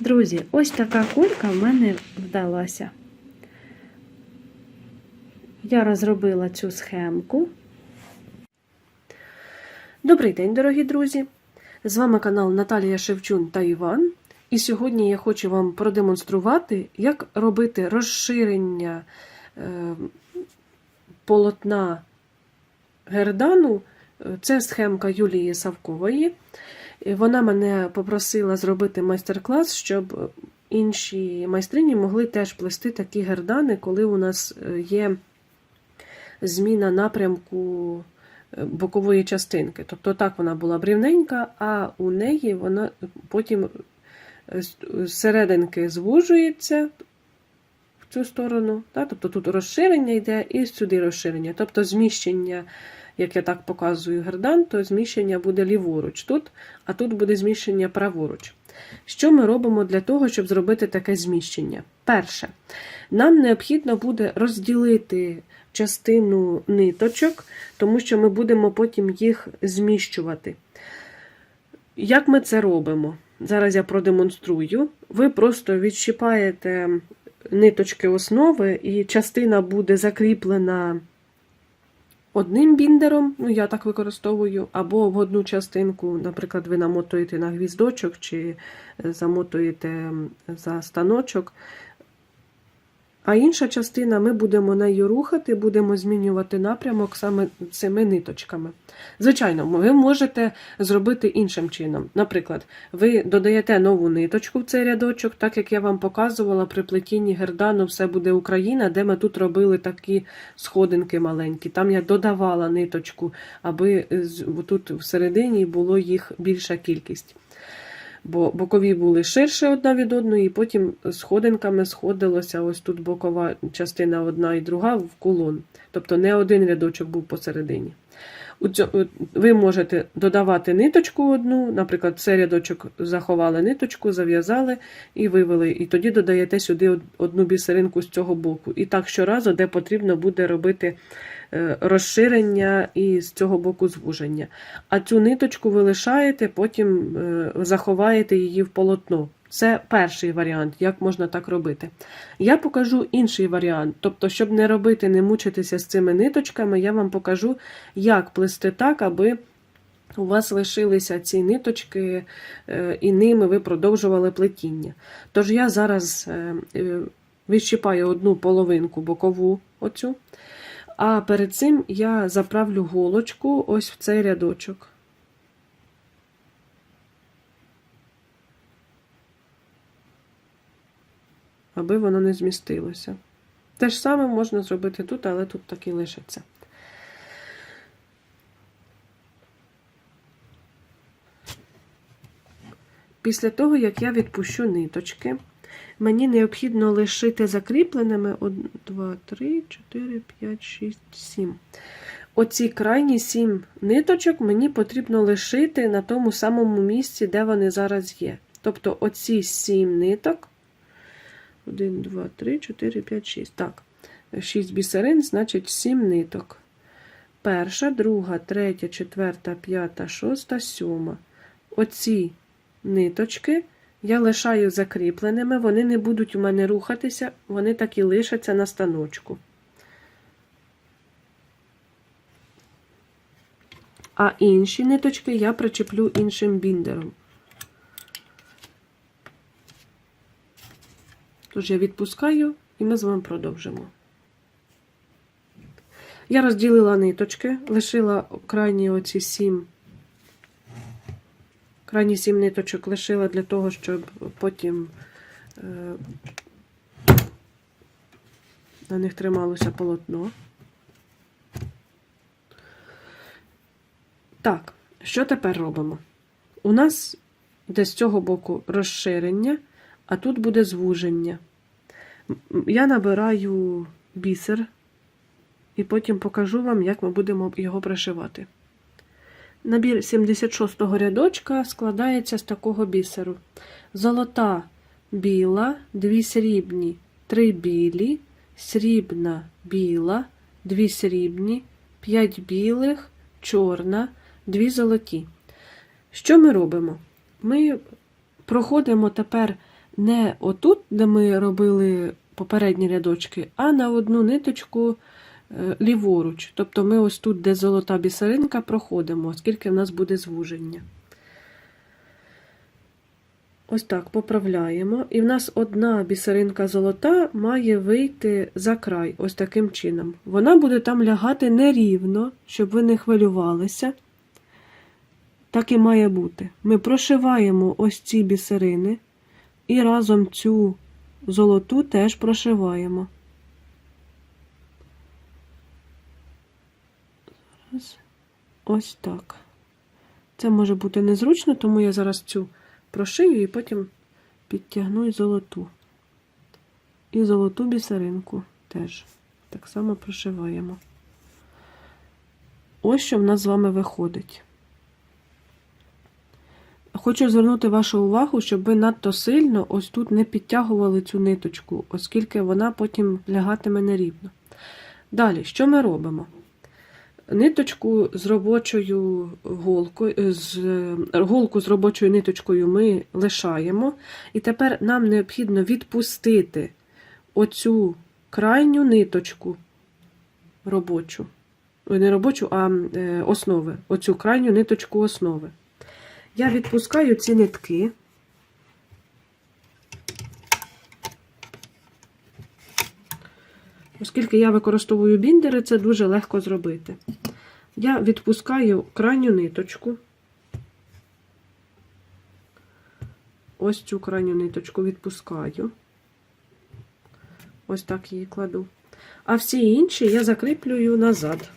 Друзі, ось така кулька в мене вдалася. Я розробила цю схемку. Добрий день, дорогі друзі! З вами канал Наталія Шевчун та Іван. І сьогодні я хочу вам продемонструвати, як робити розширення е, полотна гердану. Це схемка Юлії Савкової. Вона мене попросила зробити майстер-клас, щоб інші майстрині могли теж плести такі гердани, коли у нас е, є зміна напрямку е, бокової частинки. Тобто так вона була брівненька, а у неї вона потім е, серединки звужується в цю сторону. Так? Тобто тут розширення йде і сюди розширення. Тобто зміщення, як я так показую гердан, то зміщення буде ліворуч тут, а тут буде зміщення праворуч. Що ми робимо для того, щоб зробити таке зміщення? Перше, нам необхідно буде розділити частину ниточок, тому що ми будемо потім їх зміщувати. Як ми це робимо? Зараз я продемонструю. Ви просто відщипаєте ниточки основи, і частина буде закріплена одним біндером, ну я так використовую, або в одну частинку, наприклад, ви намотуєте на гвіздочок чи замотуєте за станочок. А інша частина ми будемо нею рухати, будемо змінювати напрямок саме цими ниточками. Звичайно, ви можете зробити іншим чином. Наприклад, ви додаєте нову ниточку в цей рядочок, так як я вам показувала при плетінні гердану все буде Україна, де ми тут робили такі сходинки маленькі. Там я додавала ниточку, аби тут всередині було їх більша кількість бо бокові були ширше одна від одної, і потім сходинками сходилося ось тут бокова частина одна і друга в кулон. Тобто не один рядочок був посередині. Ви можете додавати ниточку одну, наприклад, цей рядочок заховали ниточку, зав'язали і вивели. І тоді додаєте сюди одну бісеринку з цього боку. І так щоразу, де потрібно буде робити розширення і з цього боку звуження. А цю ниточку ви лишаєте, потім е, заховаєте її в полотно. Це перший варіант, як можна так робити. Я покажу інший варіант. Тобто, щоб не робити, не мучитися з цими ниточками, я вам покажу, як плести так, аби у вас лишилися ці ниточки, е, і ними ви продовжували плетіння. Тож я зараз відщипаю одну половинку бокову, оцю, а перед цим я заправлю голочку ось в цей рядочок. аби воно не змістилося. Те ж саме можна зробити тут, але тут так і лишиться. Після того, як я відпущу ниточки, мені необхідно лишити закріпленими 1, 2, 3, 4, 5, 6, 7. Оці крайні 7 ниточок мені потрібно лишити на тому самому місці, де вони зараз є. Тобто оці 7 ниток. 1, 2, 3, 4, 5, 6. Так, 6 бісерин, значить 7 ниток. Перша, друга, третя, четверта, п'ята, шоста, сьома. Оці ниточки я лишаю закріпленими, вони не будуть у мене рухатися, вони так і лишаться на станочку. А інші ниточки я причеплю іншим біндером. Тож я відпускаю і ми з вами продовжимо. Я розділила ниточки, лишила крайні оці сім, крайні сім ниточок лишила для того, щоб потім е, на них трималося полотно. Так, що тепер робимо? У нас йде з цього боку розширення, а тут буде звуження. Я набираю бісер і потім покажу вам, як ми будемо його пришивати. Набір 76-го рядочка складається з такого бісеру: золота біла, дві срібні, три білі, срібна біла, дві срібні, п'ять білих, чорна, дві золоті. Що ми робимо? Ми проходимо тепер не отут, де ми робили попередні рядочки, а на одну ниточку ліворуч. Тобто ми ось тут, де золота бісеринка, проходимо, оскільки в нас буде звуження. Ось так поправляємо. І в нас одна бісеринка золота має вийти за край, ось таким чином. Вона буде там лягати нерівно, щоб ви не хвилювалися. Так і має бути. Ми прошиваємо ось ці бісерини і разом цю золоту теж прошиваємо. Зараз. Ось так. Це може бути незручно, тому я зараз цю прошию і потім підтягну і золоту. І золоту бісеринку теж так само прошиваємо. Ось що в нас з вами виходить. Хочу звернути вашу увагу, щоб ви надто сильно ось тут не підтягували цю ниточку, оскільки вона потім лягатиме нерівно. Далі, що ми робимо? Ниточку з робочою голкою, з, голку з робочою ниточкою ми лишаємо. І тепер нам необхідно відпустити оцю крайню ниточку робочу. Не робочу, а е, основи. Оцю крайню ниточку основи. Я відпускаю ці нитки. Оскільки я використовую біндери, це дуже легко зробити. Я відпускаю крайню ниточку. Ось цю крайню ниточку відпускаю. Ось так її кладу. А всі інші я закріплюю назад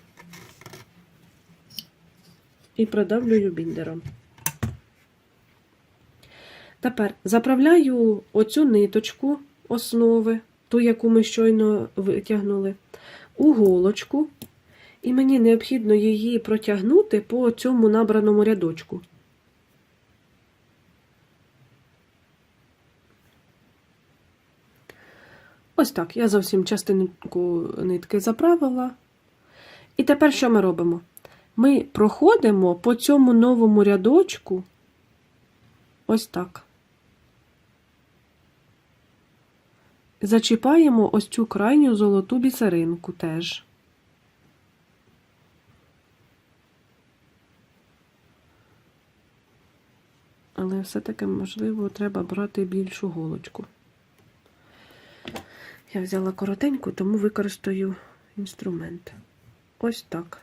і продавлюю біндером. Тепер заправляю оцю ниточку основи, ту, яку ми щойно витягнули, у голочку, і мені необхідно її протягнути по цьому набраному рядочку. Ось так, я зовсім частинку нитки заправила. І тепер що ми робимо? Ми проходимо по цьому новому рядочку ось так. Зачіпаємо ось цю крайню золоту бісеринку теж. Але все-таки, можливо, треба брати більшу голочку. Я взяла коротеньку, тому використаю інструмент. Ось так.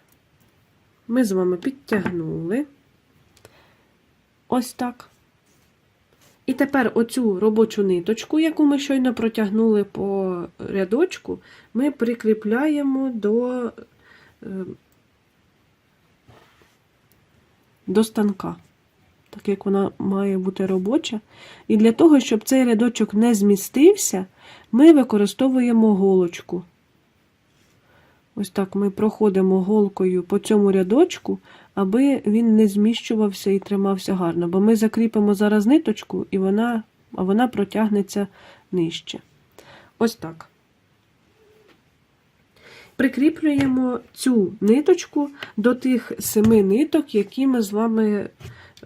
Ми з вами підтягнули. Ось так. І тепер оцю робочу ниточку, яку ми щойно протягнули по рядочку, ми прикріпляємо до, е, до станка, так як вона має бути робоча. І для того, щоб цей рядочок не змістився, ми використовуємо голочку. Ось так ми проходимо голкою по цьому рядочку, аби він не зміщувався і тримався гарно. Бо ми закріпимо зараз ниточку, і вона, а вона протягнеться нижче. Ось так. Прикріплюємо цю ниточку до тих семи ниток, які ми з вами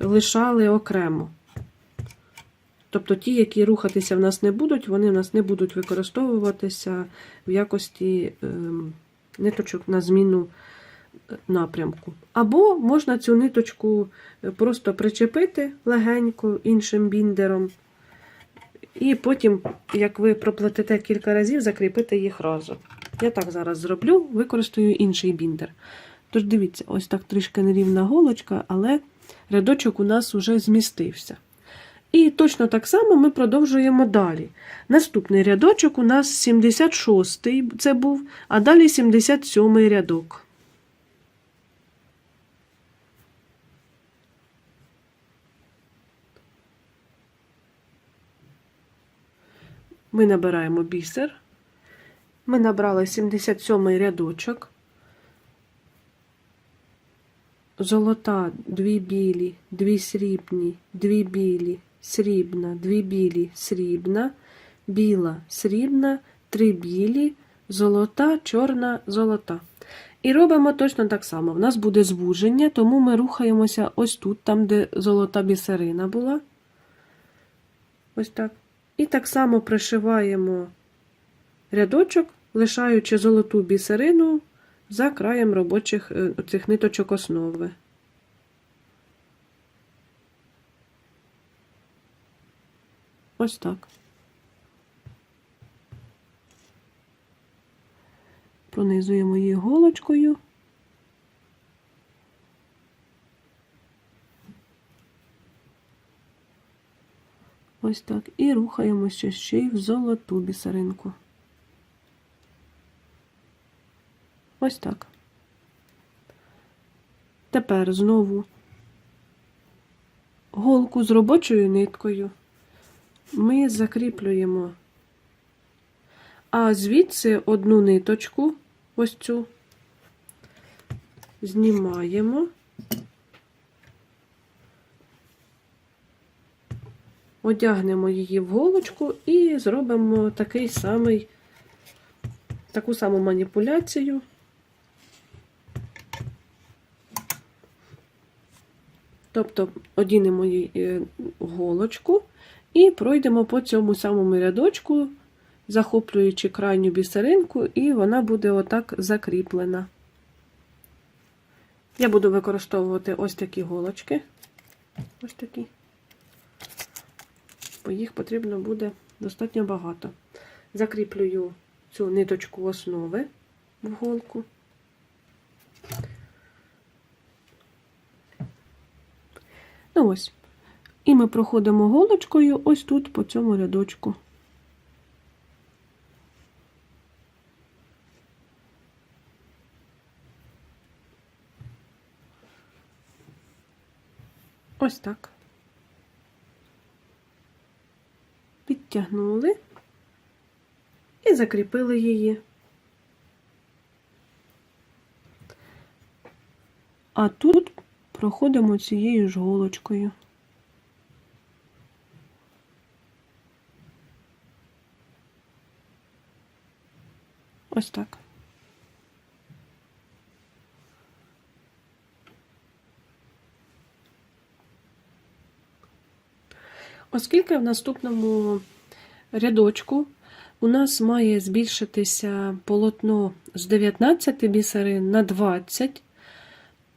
лишали окремо. Тобто ті, які рухатися в нас не будуть, вони в нас не будуть використовуватися в якості ем, ниточок на зміну напрямку. Або можна цю ниточку просто причепити легенько іншим біндером, і потім, як ви проплетете кілька разів, закріпити їх разом. Я так зараз зроблю, використаю інший біндер. Тож, дивіться, ось так трішки нерівна голочка, але рядочок у нас вже змістився. І точно так само ми продовжуємо далі. Наступний рядочок у нас 76-й це був, а далі 77-й рядок. Ми набираємо бісер. Ми набрали 77-й рядочок. Золота, дві білі, дві срібні, дві білі, срібна, дві білі, срібна, біла, срібна, три білі, золота, чорна, золота. І робимо точно так само. В нас буде звуження, тому ми рухаємося ось тут, там, де золота бісерина була. Ось так. І так само пришиваємо рядочок, лишаючи золоту бісерину за краєм робочих е, цих ниточок основи. Ось так. Пронизуємо її голочкою. Ось так. І рухаємося ще й в золоту бісеринку. Ось так. Тепер знову голку з робочою ниткою ми закріплюємо, а звідси одну ниточку, ось цю, знімаємо. Одягнемо її в голочку і зробимо такий самий, таку саму маніпуляцію. Тобто одінемо її е, голочку і пройдемо по цьому самому рядочку, захоплюючи крайню бісеринку, і вона буде отак закріплена. Я буду використовувати ось такі голочки. Ось такі. Бо їх потрібно буде достатньо багато. Закріплюю цю ниточку основи в голку. Ну ось. І ми проходимо голочкою ось тут по цьому рядочку. Ось так. Підтягнули і закріпили її. А тут проходимо цією ж голочкою. Ось так. Оскільки в наступному рядочку у нас має збільшитися полотно з 19 бісерин на 20,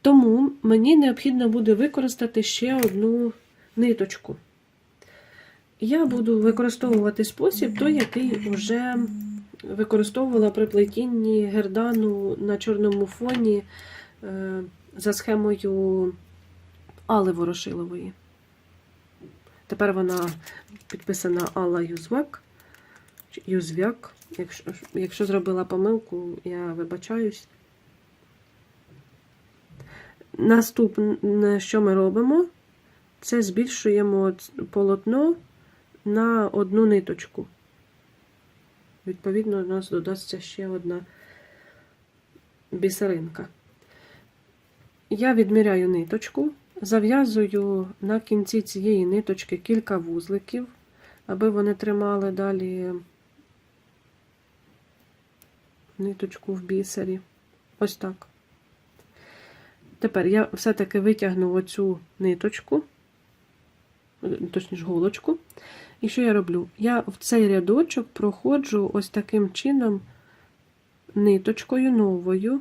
тому мені необхідно буде використати ще одну ниточку. Я буду використовувати спосіб той, який вже використовувала при плетінні гердану на чорному фоні е, за схемою Алли Ворошилової. Тепер вона підписана Алла Юзвак. Юзвяк. Якщо, якщо зробила помилку, я вибачаюсь. Наступне, що ми робимо, це збільшуємо полотно на одну ниточку. Відповідно, у нас додасться ще одна бісеринка. Я відміряю ниточку, зав'язую на кінці цієї ниточки кілька вузликів, аби вони тримали далі ниточку в бісері. Ось так. Тепер я все-таки витягну оцю ниточку, точніше голочку. І що я роблю? Я в цей рядочок проходжу ось таким чином ниточкою новою,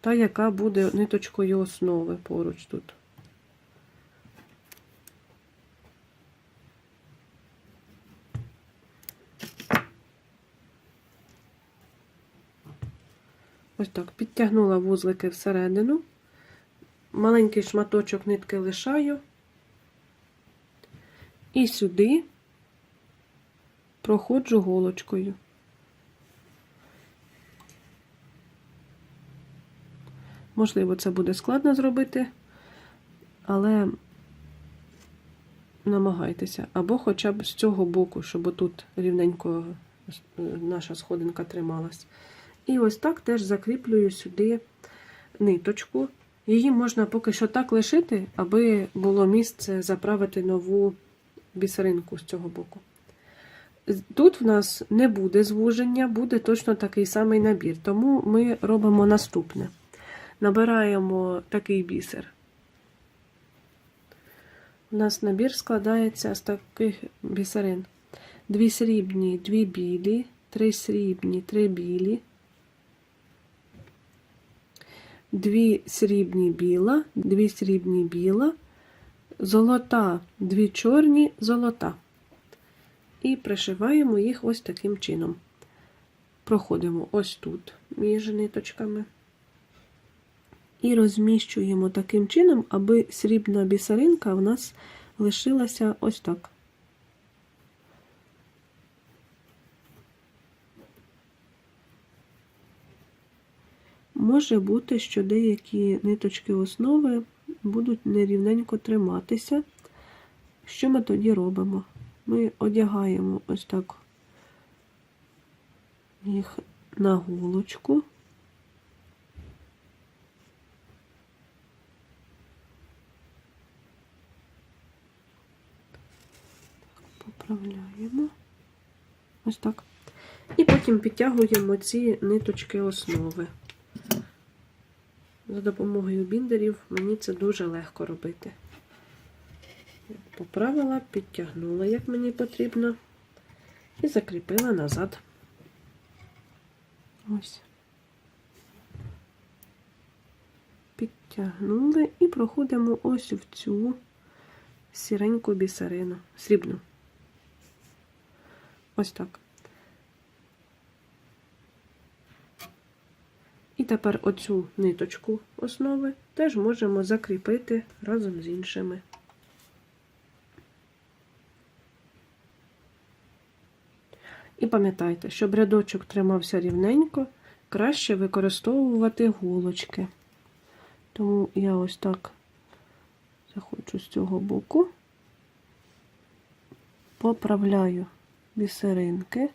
та яка буде ниточкою основи поруч тут. Ось так, підтягнула вузлики всередину, маленький шматочок нитки лишаю, і сюди проходжу голочкою. Можливо, це буде складно зробити, але намагайтеся. Або хоча б з цього боку, щоб отут рівненько наша сходинка трималась. І ось так теж закріплюю сюди ниточку. Її можна поки що так лишити, аби було місце заправити нову бісеринку з цього боку. Тут в нас не буде звуження, буде точно такий самий набір. Тому ми робимо наступне: набираємо такий бісер. У нас набір складається з таких бісерин. дві срібні, дві білі, три срібні, три білі, дві срібні біла, дві срібні біла, золота, дві чорні, золота. І пришиваємо їх ось таким чином. Проходимо ось тут між ниточками. І розміщуємо таким чином, аби срібна бісеринка у нас лишилася ось так. Може бути, що деякі ниточки основи будуть нерівненько триматися. Що ми тоді робимо? Ми одягаємо ось так їх на голочку. Поправляємо. Ось так. І потім підтягуємо ці ниточки основи. За допомогою біндерів мені це дуже легко робити. Поправила, підтягнула, як мені потрібно, і закріпила назад. Ось. Підтягнули і проходимо ось в цю сіреньку бісерину, срібну. Ось так. І тепер оцю ниточку основи теж можемо закріпити разом з іншими. І пам'ятайте, щоб рядочок тримався рівненько, краще використовувати голочки. Тому я ось так заходжу з цього боку, поправляю бісеринки.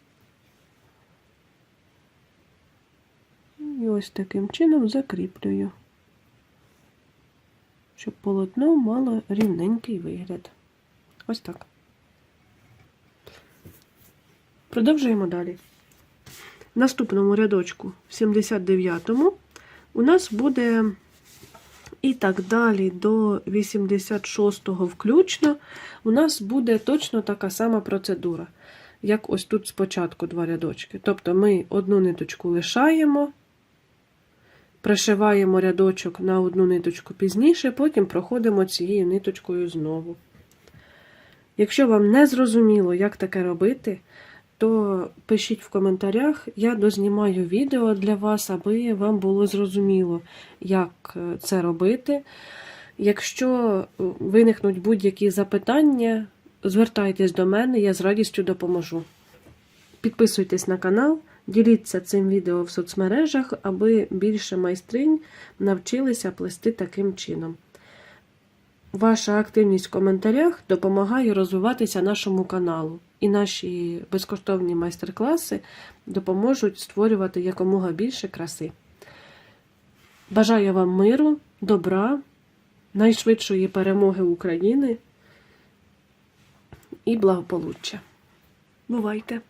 І ось таким чином закріплюю, щоб полотно мало рівненький вигляд. Ось так. Продовжуємо далі. В наступному рядочку, в 79-му, у нас буде і так далі до 86-го включно, у нас буде точно така сама процедура, як ось тут спочатку два рядочки. Тобто ми одну ниточку лишаємо, пришиваємо рядочок на одну ниточку пізніше, потім проходимо цією ниточкою знову. Якщо вам не зрозуміло, як таке робити, то пишіть в коментарях, я дознімаю відео для вас, аби вам було зрозуміло, як е, це робити. Якщо виникнуть будь-які запитання, звертайтесь до мене, я з радістю допоможу. Підписуйтесь на канал, діліться цим відео в соцмережах, аби більше майстринь навчилися плести таким чином. Ваша активність в коментарях допомагає розвиватися нашому каналу, і наші безкоштовні майстер-класи допоможуть створювати якомога більше краси. Бажаю вам миру, добра, найшвидшої перемоги України і благополуччя. Бувайте!